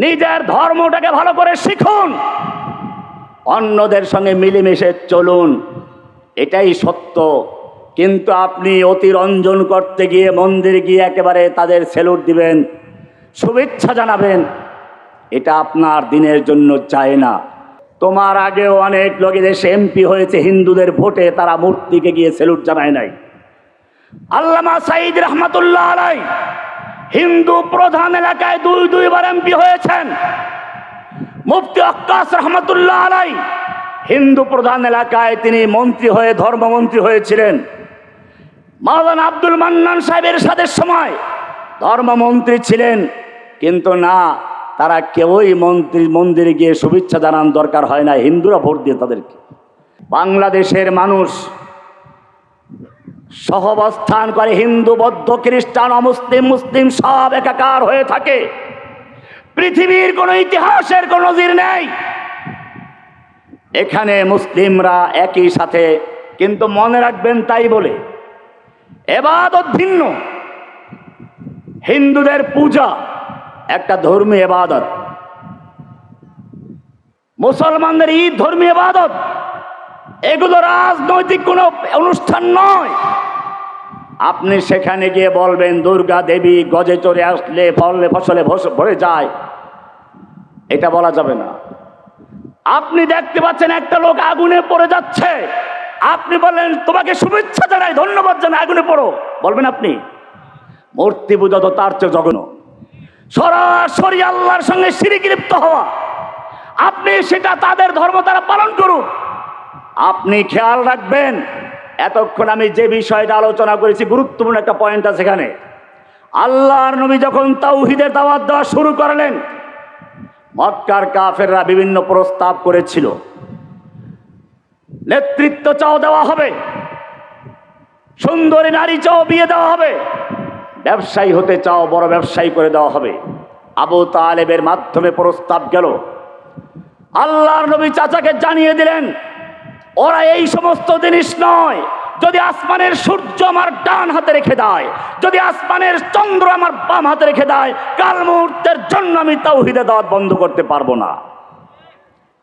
নিজের ধর্মটাকে ভালো করে শিখুন। অন্যদের সঙ্গে মিলেমিশে চলুন। এটাই সত্য। কিন্তু আপনি অতিরঞ্জন করতে গিয়ে মন্দিরে গিয়ে একেবারে তাদের সেলুট দিবেন, শুভেচ্ছা জানাবেন। এটা আপনার দিনের জন্য চায় না। তোমার আগেও অনেক লোকের দেশে এমপি হয়েছে, হিন্দুদের ভোটে তারা মূর্তিকে গিয়ে সেলুট জানায় নাই। আল্লামা সাইদ রহমতুল্লাহ আলাই হিন্দু প্রধান এলাকায় দুই দুইবার এমপি হয়েছেন। মুফতি আক্কাস রহমতুল্লাহ আলাই, হিন্দু প্রধান এলাকায় তিনি মন্ত্রী হয়ে, ধর্মমন্ত্রী হয়েছিলেন। মাওলানা আব্দুল মান্নান সাহেবের সাথে সময় ধর্মমন্ত্রী ছিলেন, কিন্তু না, তারা কেউই মন্ত্রী, মন্দিরে গিয়ে শুভেচ্ছা জানান দরকার হয় না হিন্দুরা ভোট দিয়ে তাদেরকে। বাংলাদেশের মানুষ সহবস্থান করে হিন্দু, বৌদ্ধ, খ্রিস্টান, অমুসলিম, মুসলিম সব একাকার হয়ে থাকে। পৃথিবীর কোনো ইতিহাসের কোনো নজির নেই। এখানে মুসলিমরা একই সাথে, কিন্তু মনে রাখবেন তাই বলে, এবাদত ভিন্ন। হিন্দুদের পূজা একটা ধর্মীয় এবাদত। মুসলমানদের ঈদ ধর্মীয় এবাদত। এগুলো রাজনৈতিক কোনো অনুষ্ঠান নয়। আপনি সেখানে গিয়ে বলবেন, দুর্গা দেবী গজে চড়ে আসলে ফলে ফসলে ভরে যায়। এটা বলা যাবে না। আপনি দেখতে পাচ্ছেন একটা লোক আগুনে পড়ে যাচ্ছে। আপনি বলেন তোমাকে শুভেচ্ছা জানাই, ধন্যবাদ জানাই, আগুনে পড়ো। বলবেন আপনি। মূর্তি পূজা তো তার চেয়ে জঘন্য। সরাসরি আল্লাহর সঙ্গে সিঁড়ি লিপ্ত হওয়া। আপনি সেটা তাদের ধর্ম তারা পালন করুন। আপনি খেয়াল রাখবেন এতক্ষণ আমি যে বিষয়টা আলোচনা করেছি, গুরুত্বপূর্ণ একটা পয়েন্ট আছে এখানে। আল্লাহর নবী যখন তাওহিদের দাওয়াত দেওয়া শুরু করলেন, মক্কার কাফেররা বিভিন্ন প্রস্তাব করেছিল। নেতৃত্ব চাও দেওয়া হবে, সুন্দরী নারী চাও বিয়ে দেওয়া হবে, ব্যবসায়ী হতে চাও বড় ব্যবসায়ী করে দেওয়া হবে। আবু তালেবের মাধ্যমে প্রস্তাব গেল। আল্লাহর নবী চাচাকে জানিয়ে দিলেন ওরা এই সমস্ত জিনিস নয়। যদি আসমানের সূর্য আমার ডান হাতে রেখে দেয়, যদি আসমানের চন্দ্র আমার বাম হাতে রেখে দেয়, কাল মুহূর্তের জন্য আমি তাওহিদে দাওয়াত বন্ধ করতে পারব না।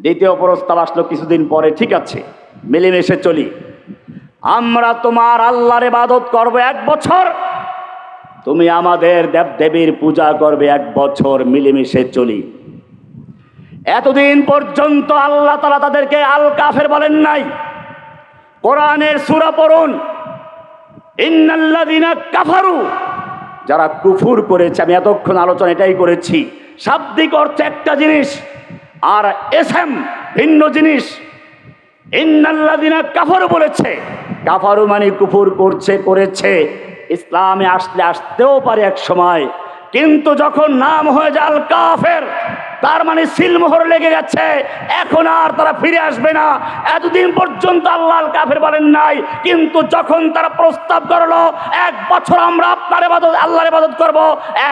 দ্বিতীয় প্রস্তাব আসলো কিছুদিন পরে, ঠিক আছে, মিলেমিশে চলি। আমরা তোমার আল্লাহর ইবাদত করব এক বছর, তুমি আমাদের দেবদেবীর পূজা করবে এক বছর, মিলেমিশে চলি। এতদিন পর্যন্ত আল্লাহ তালা তাদেরকে আল কাফের বলেন নাই। কোরআনের সুরা পড়ুন। ইন্নাল্লাযীনা কাফারু। যারা কুফুর করেছে, আমি এতক্ষণ আলোচনা এটাই করেছি। শাব্দিক অর্থে একটা জিনিস আর এসএম ভিন্ন জিনিস। ইন্নাল্লাযীনা কাফারু বলেছে। কাফারু মানে কুফুর করছে, করেছে। ইসলামে আসলে আসতেও পারে এক সময়। কিন্তু যখন নাম হয়ে যায় আল কাফের তার মানে সিলমোহর লেগে গেছে। এখন আর তারা ফিরে আসবে না। এতদিন পর্যন্ত আল্লাহ আল কাফের বলেন নাই, কিন্তু যখন তারা প্রস্তাব করল, এক বছর আমরা আপনার ইবাদত, আল্লাহর ইবাদত করব।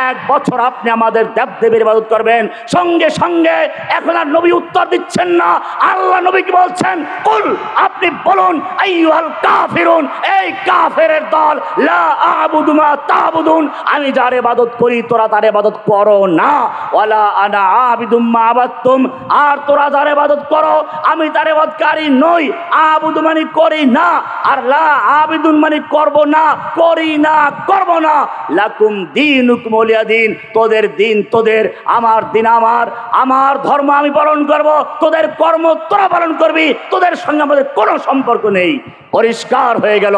এক বছর আপনি আমাদের দেবদেবীর ইবাদত করবেন। সঙ্গে সঙ্গে এখন আর নবী উত্তর দিচ্ছেন না। আল্লাহ নবী কি বলছেন? কুল, আপনি বলুন, আইয়ুহাল কাফিরুন, এই কাফেরের দল, লা আবুদু মা তাবুদুন। আমি যার ইবাদত করি, তোরা তার ইবাদত করো না। ওয়ালা আনা আবিদুম মা আবাদতুম, আর তোরা যার ইবাদত করো, আমি তার ইবাদতকারী নই আবুদু মানে করি না, আর লা আবিদুন মানে করব না, করি না, করব না। লাকুম দিনুকুম ওলিয়া দিন, তোদের দিন তোদের, আমার দিন আমার আমার ধর্ম আমি পালন করব, তোদের কর্ম তোরা পালন করবি, তোদের সঙ্গে আমাদের কোনো সম্পর্ক নেই। পরিষ্কার হয়ে গেল,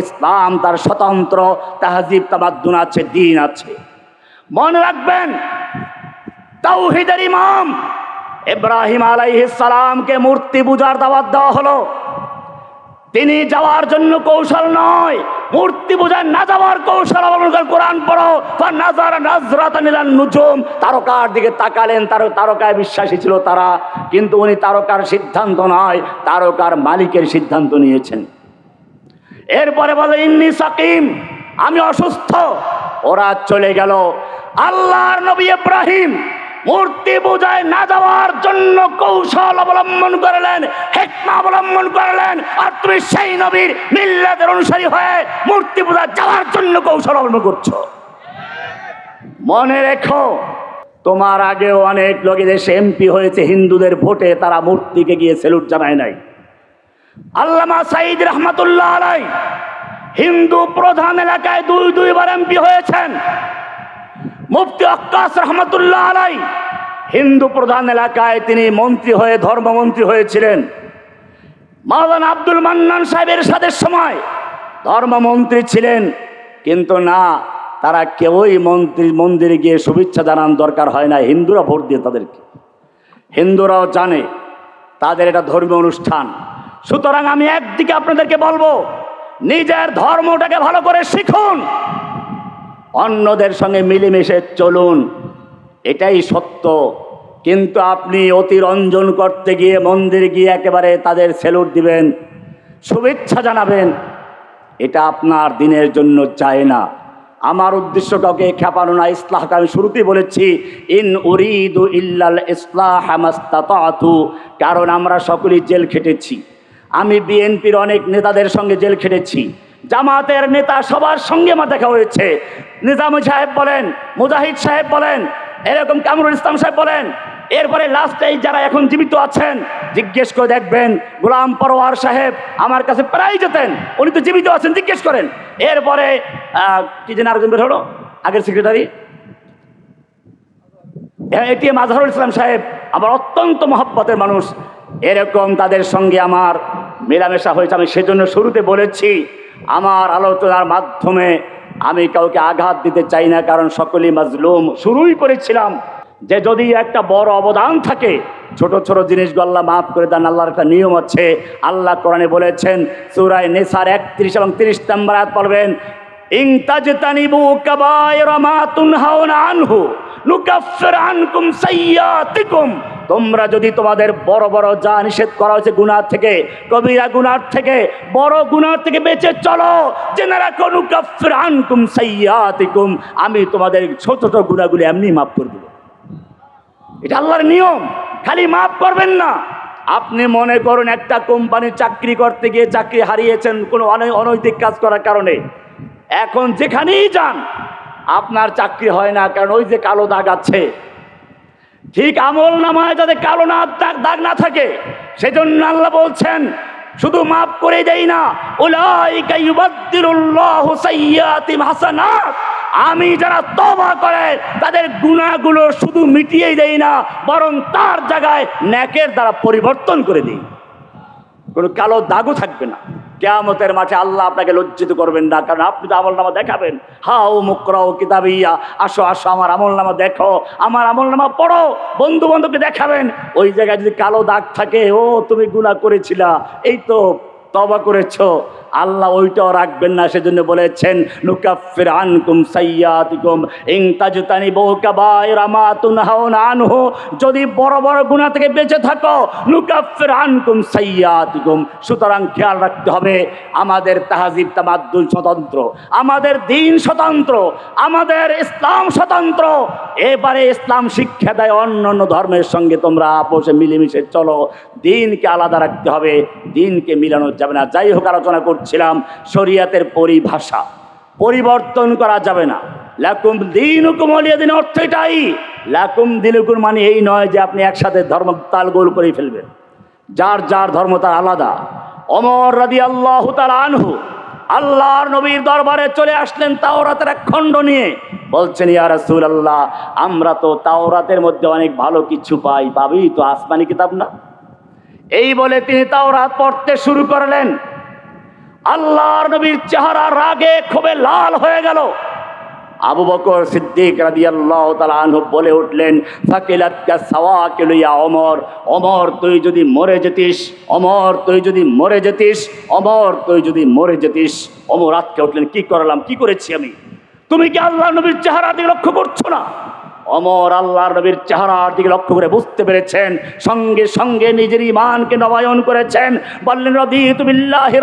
ইসলাম তার স্বতন্ত্র, তাহাজিব তামাদ্দুন আছে, দিন আছে। মনে রাখবেন তাওহিদের ইমাম। ইব্রাহিম সালামকে মূর্তি পূজার দাওয়াত দেওয়া হলো। তিনি যাওয়ার জন্য কৌশল নয়। মূর্তি পূজায় না যাওয়ার কৌশল অবলম্বন কোরআন পড়ো। নাজার নাজরাত নিলান নুজুম। তারকার দিকে তাকালেন, তার তারকায় বিশ্বাসী ছিল তারা। কিন্তু উনি তারকার সিদ্ধান্ত নয়, তারকার মালিকের সিদ্ধান্ত নিয়েছেন। এরপরে বলে, ইন্নি সাকিম, আমি অসুস্থ। ওরা চলে গেল। আল্লাহর নবী ইব্রাহিম মূর্তি পূজায় না যাওয়ার জন্য কৌশল অবলম্বন করলেন, হেকমা অবলম্বন করলেন, আর তুমি সেই নবীর মিল্লাতের অনুসারী হয়ে মূর্তি পূজা যাওয়ার জন্য কৌশল অবলম্বন করছ। মনে রেখো, তোমার আগেও অনেক লোকে দেশে এমপি হয়েছে, হিন্দুদের ভোটে তারা মূর্তিকে গিয়ে সেলুট জানায় নাই। আল্লামা সাইদ রহমতুল্লাহ আলাই হিন্দু প্রধান এলাকায় দুই দুইবার এমপি হয়েছেন। মুফতি আক্কাস রহমতুল্লাহ আলাই হিন্দু প্রধান এলাকায় তিনি মন্ত্রী হয়ে, ধর্মমন্ত্রী হয়েছিলেন। মাওলানা আব্দুল মান্নান সাহেবের সাথে সময় ধর্মমন্ত্রী ছিলেন, কিন্তু না, তারা কেউই মন্ত্রী, মন্দিরে গিয়ে শুভেচ্ছা জানান দরকার হয় না, হিন্দুরা ভোট দিয়ে তাদেরকে। হিন্দুরাও জানে, তাদের এটা ধর্মীয় অনুষ্ঠান। সুতরাং আমি একদিকে আপনাদেরকে বলব, নিজের ধর্মটাকে ভালো করে শিখুন অন্যদের সঙ্গে মিলেমিশে চলুন। এটাই সত্য। কিন্তু আপনি অতিরঞ্জন করতে গিয়ে মন্দির গিয়ে একেবারে তাদের সেলুট দিবেন, শুভেচ্ছা জানাবেন। এটা আপনার দিনের জন্য চায় না। আমার উদ্দেশ্য কাউকে খেপানো না, ইসলাহকে আমি শুরুতেই বলেছি, ইন উরিদু ইল্লাল ইসলাহ কারণ আমরা সকলেই জেল খেটেছি। আমি বিএনপির অনেক নেতাদের সঙ্গে জেল খেটেছি। জামাতের নেতা সবার সঙ্গে আমার দেখা হয়েছে। নিজাম সাহেব বলেন, মুজাহিদ সাহেব বলেন, এরকম কামরুল ইসলাম সাহেব বলেন, এরপরে লাস্টে যারা এখন জীবিত আছেন, জিজ্ঞেস করে দেখবেন, গোলাম পরোয়ার সাহেব আমার কাছে প্রায় যেতেন, উনি তো জীবিত আছেন, জিজ্ঞেস করেন। এরপরে কি যেন আরেকজন বের হলো? আগের সেক্রেটারি এটি আজহারুল ইসলাম সাহেব আমার অত্যন্ত মহব্বতের মানুষ। এরকম তাদের সঙ্গে আমার মেলামেশা হয়েছে, আমি সেজন্য শুরুতে বলেছি আমার আলোচনার মাধ্যমে আমি কাউকে আঘাত দিতে চাই না, কারণ সকলেই মাজলুম। শুরুই করেছিলাম যে যদি একটা বড় অবদান থাকে, ছোট ছোট জিনিসগুলো আল্লাহ মাফ করে দেন, আল্লাহর একটা নিয়ম আছে। আল্লাহ কোরআনে বলেছেন সুরায় নেসার একত্রিশ এবং তিরিশ নম্বর আয়াত পড়বেন, ইং তাজতানিবু কাবায়রা আনহু তোমরা যদি তোমাদের বড় বড় যা নিষেধ করা হয়েছে গুনার থেকে, কবিরা গুনার থেকে, বড় গুনার থেকে বেঁচে চলো। জেনে রাখো, নুকাফির আনকুম সাইয়াতিকুম আমি তোমাদের ছোট ছোট গুণাগুলি এমনি মাফ করে এটা আল্লাহর নিয়ম, খালি মাফ করবেন না। আপনি মনে করুন, একটা কোম্পানির চাকরি করতে গিয়ে চাকরি হারিয়েছেন কোনো অনৈ- অনৈতিক কাজ করার কারণে। এখন যেখানেই যান, আপনার চাকরি হয় না, কারণ ওই যে কালো দাগ আছে ঠিক আমল নামায় যাতে কালো না দাগ দাগ না থাকে, সেজন্য আল্লাহ বলছেন, শুধু মাফ করে দেই না হাসানাত। আমি যারা তবা করে, তাদের গুনাহগুলো শুধু মিটিয়েই দেই না, বরং তার জায়গায় ন্যাকের দ্বারা পরিবর্তন করে দিই। কোনো কালো দাগও থাকবে না। কেয়ামতের মাঠে আল্লাহ আপনাকে লজ্জিত করবেন না, কারণ আপনি তো আমল নামা দেখাবেন। হাও মুকরাও কিতাবিয়া, আসো আসো, আমার আমল নামা দেখো, আমার আমল নামা পড়ো বন্ধু বান্ধবকে দেখাবেন। ওই জায়গায় যদি কালো দাগ থাকে, ও তুমি গুণা করেছিলা, এই তো তবা করেছ, আল্লাহ ওইটাও রাখবেন না। সেজন্য বলেছেন, নুকাফির আনকুম সাইয়াতিকুম ইং তাজতানি বহু কাবায়রা মা তুনহাউনা আনহু। যদি বড় বড় গুনাহ থেকে বেঁচে থাকো, নুকাফির আনকুম সাইয়াতিকুম। সুতরাং খেয়াল রাখতে হবে, আমাদের তাহাজিব তামাদ্দুল স্বতন্ত্র, আমাদের দিন স্বতন্ত্র, আমাদের ইসলাম স্বতন্ত্র। এবারে ইসলাম শিক্ষা দেয় অন্য অন্য ধর্মের সঙ্গে তোমরা আপোষে মিলেমিশে চলো। দিনকে আলাদা রাখতে হবে, দিনকে মিলানো যাবে না। যাই হোক, আলোচনা করছিলাম শরিয়াতের পরিভাষা। পরিবর্তন করা যাবে না। লাকুম দিন হুকুম দিন, অর্থ এটাই। লাকুম হুকুম মানে এই নয় যে আপনি একসাথে ধর্ম তাল গোল করে ফেলবেন। যার যার ধর্ম তার আলাদা। অমর রাদি আল্লাহ তার আনহু, আল্লাহর নবীর দরবারে চলে আসলেন তাওরাতের এক খণ্ড নিয়ে। বলছেন, ইয়া রাসূল আল্লাহ আমরা তো তাওরাতের মধ্যে অনেক ভালো কিছু পাই। পাবি তো আসমানি কিতাব না? এই বলে তিনি তাওরাত পড়তে শুরু করলেন। আল্লাহর নবীর চেহারা রাগে ক্ষোভে লাল হয়ে গেল। আবু বকর সিদ্দিক রাদিয়াল্লাহু তাআলা আনহু বলে উঠলেন ফাকিলাতকা সাওয়াকিল ইয়া ওমর ওমর তুই যদি মরে যেতিস অমর তুই যদি মরে যেতিস অমর তুই যদি মরে যেতিস। অমর আটকে উঠলেন, কি করলাম, কি করেছি আমি? তুমি কি আল্লাহ নবীর চেহারা দিকে লক্ষ্য করছ না? অমর আল্লাহর নবীর চেহারার দিকে লক্ষ্য করে বুঝতে পেরেছেন। সঙ্গে সঙ্গে নিজের ইমানকে নবায়ন করেছেন। বললেন রদি তুমিল্লাহি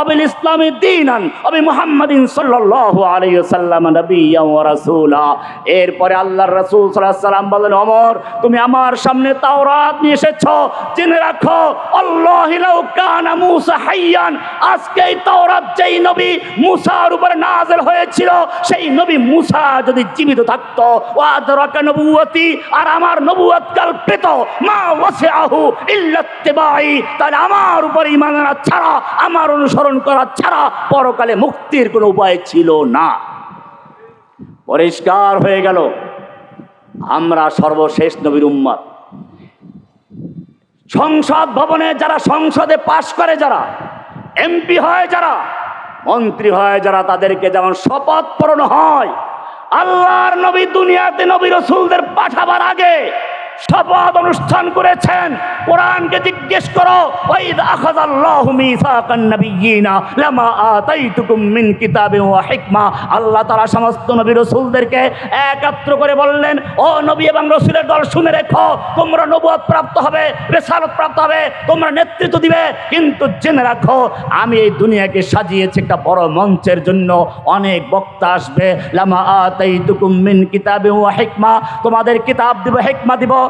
অবিল ইসলামী দিনান, অবি মুহাম্মাদিন রাসূলা। এরপরে আল্লাহর সাল্লাম বললেন, অমর, তুমি আমার সামনে তাওরাত নিয়ে এসেছ। জেনে রাখো হাইয়ান তাওরাত নবী উপরে হয়েছিল, সেই নবী মুসা যদি জীবিত থাকতো আর আমার মা ইত্তিবাই তাহলে আমার ছাড়া, আমার অনুসরণ ছাড়া পরকালে মুক্তির কোনো উপায় ছিল না। পরিষ্কার হয়ে গেল। আমরা সর্বশেষ নবীর উম্মত সংসদ ভবনে যারা সংসদে পাশ করে যারা, এমপি হয় যারা, মন্ত্রী হয় যারা, তাদেরকে যেমন শপথ পূরণ হয় আল্লাহর নবী দুনিয়াতে নবী রসুলদের পাঠাবার আগে শপথ অনুষ্ঠান করেছেন। কোরআনকে জিজ্ঞেস করো মিন আল্লাহ তাআলা সমস্ত নবী রাসূলদেরকে একাত্র করে বললেন, ও নবী এবং রাসূলের দল শুনে রেখো, তোমরা নবুয়ত প্রাপ্ত হবে, রিসালাত প্রাপ্ত হবে, তোমরা নেতৃত্ব দিবে। কিন্তু জেনে রাখো, আমি এই দুনিয়াকে সাজিয়েছি একটা বড় মঞ্চের জন্য। অনেক বক্তা আসবে, লামা আতাইতুকুম মিন কিতাবিন ওয়া হিকমা। তোমাদের কিতাব দিব, হিকমা দিব।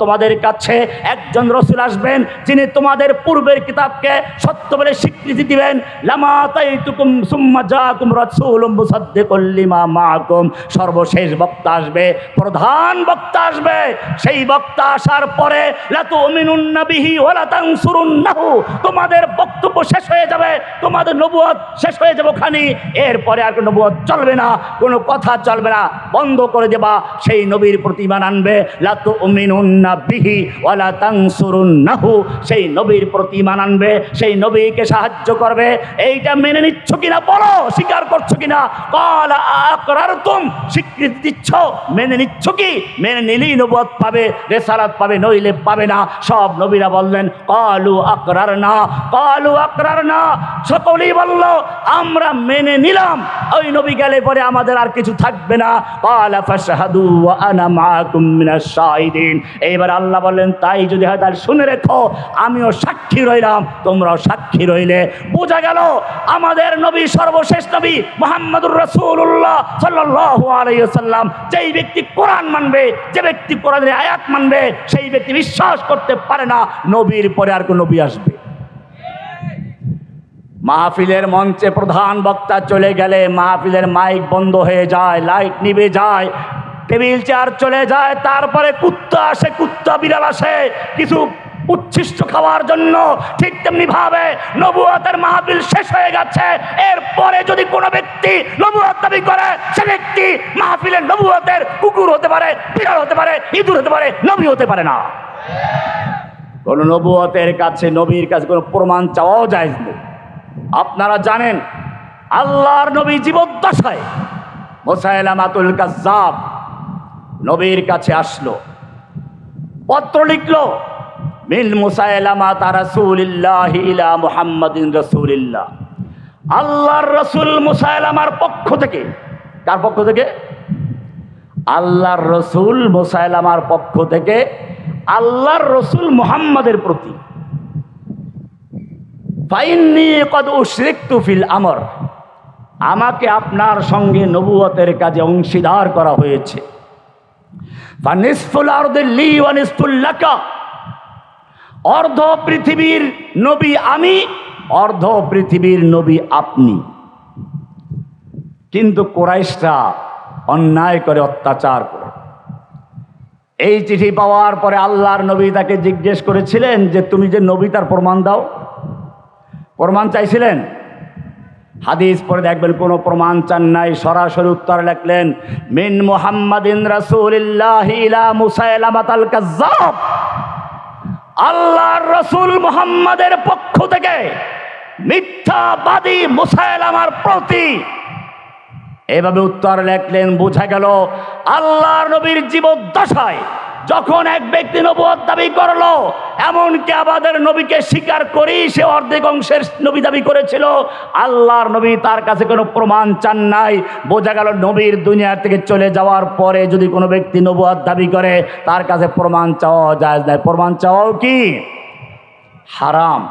তোমাদের কাছে একজন রসুল আসবেন, যিনি তোমাদের পূর্বের কিতাবকে সত্য বলে স্বীকৃতি দিবেন। সর্বশেষ বক্তা আসবে, প্রধান বক্তা আসবে। সেই বক্তা আসার পরে তোমাদের বক্তব্য শেষ হয়ে যাবে, তোমাদের নবুয়ত শেষ হয়ে যাবে খানি এরপরে আর নবুয়ত চলবে না, কোনো কথা চলবে না বন্ধ করে দেবা, সেই নবীর প্রতিমান আনবে। বিহি ওয়ালা সেই নবীর প্রতিমান আনবে, সেই নবীকে সাহায্য করবে। এইটা মেনে নিচ্ছ কিনা বলো? স্বীকার করছ কিনা? কল আকরারতুম, স্বীকৃতি দিচ্ছ? মেনে নিচ্ছ কি? মেনে নিলেই নবুয়ত পাবে, রেসালাত পাবে, নইলে পাবে না। সব নবীরা বললেন কলু আকরার না কলু আকরার না সকলেই বলল, আমরা মেনে নিলাম। ওই নবী গেলে পরে আমাদের আর কিছু থাকবে না। এইবার আল্লাহ বললেন, তাই যদি হয় তাহলে শুনে রেখো, আমিও সাক্ষী রইলাম। তোমরাও সাক্ষী রইলে। বোঝা গেল, আমাদের নবী সর্বশেষ নবী মোহাম্মদুর আলাইহি ওয়াসাল্লাম, যেই ব্যক্তি কোরআন মানবে, যে ব্যক্তি কোরআনের আয়াত মানবে, সেই ব্যক্তি বিশ্বাস করতে পারে না, নবীর পরে আর কোন নবী আসবে। মাহফিলের মঞ্চে প্রধান বক্তা চলে গেলে মাহফিলের মাইক বন্ধ হয়ে যায়, লাইট নিভে যায়, টেবিল চেয়ার চলে যায়, তারপরে কুত্তা আসে, কুত্তা বিড়াল আসে, কিছু উচ্ছিষ্ট খাওয়ার জন্য ঠিক তেমনি ভাবে নবুয়াতের মাহফিল শেষ হয়ে গেছে। এরপরে যদি কোনো ব্যক্তি নবুয়াত দাবি করে, সে ব্যক্তি মাহফিলের নবুয়াতের কুকুর হতে পারে, বিড়াল হতে পারে, ইঁদুর হতে পারে, নবী হতে পারে না। কোন নবুয়তের কাছে, নবীর কাছে কোনো প্রমাণ চাওয়াও যায় আপনারা জানেন, আল্লাহর নবী জীবদ্দশায় মোসাইলামাতুল কাজ্জাব নবীর কাছে আসলো। পত্র লিখলো, মিল মুসাইলামা রাসূলিল্লাহ ইলা মুহাম্মাদিন রাসূলিল্লাহ। আল্লাহর রসুল মুসাইলামার পক্ষ থেকে, কার পক্ষ থেকে? আল্লাহর রসুল মুসাইলামার পক্ষ থেকে আল্লাহর রসুল মুহাম্মাদের প্রতি ফাইন্নি কদ ফিল আমর। আমাকে আপনার সঙ্গে নবুয়তের কাজে অংশীদার করা হয়েছে। অর্ধ পৃথিবীর নবী আমি, অর্ধ পৃথিবীর নবী আপনি। কিন্তু কোরাইশরা অন্যায় করে অত্যাচার করে। এই চিঠি পাওয়ার পরে আল্লাহর নবী তাকে জিজ্ঞেস করেছিলেন যে, তুমি যে নবী তার প্রমাণ দাও? প্রমাণ চাইছিলেন? হাদিস পরে দেখবেন, কোনো প্রমাণ চান নাই, সরাসরি উত্তর লেখলেন, মিন মুহাম্মাদিন রাসূলিল্লাহি ইলা মুসাইলামাত আল কাজ্জাব। আল্লাহর রসুল মুহাম্মাদের পক্ষ থেকে মিথ্যাবাদী মুসাইলামার প্রতি এভাবে উত্তর লেখলেন, বোঝা গেল আল্লাহর নবীর জীবদ্দশায় যখন এক ব্যক্তি নবুয়ত দাবি করল, এমনকি আমাদের নবীকে স্বীকার করি সে অর্ধেক অংশের নবী দাবি করেছিল, আল্লাহর নবী তার কাছে কোনো প্রমাণ চান নাই। বোঝা গেল নবীর দুনিয়া থেকে চলে যাওয়ার পরে যদি কোনো ব্যক্তি নবুয়ত দাবি করে, তার কাছে প্রমাণ চাওয়া যায় নাই। প্রমাণ চাওয়াও কি? হারাম।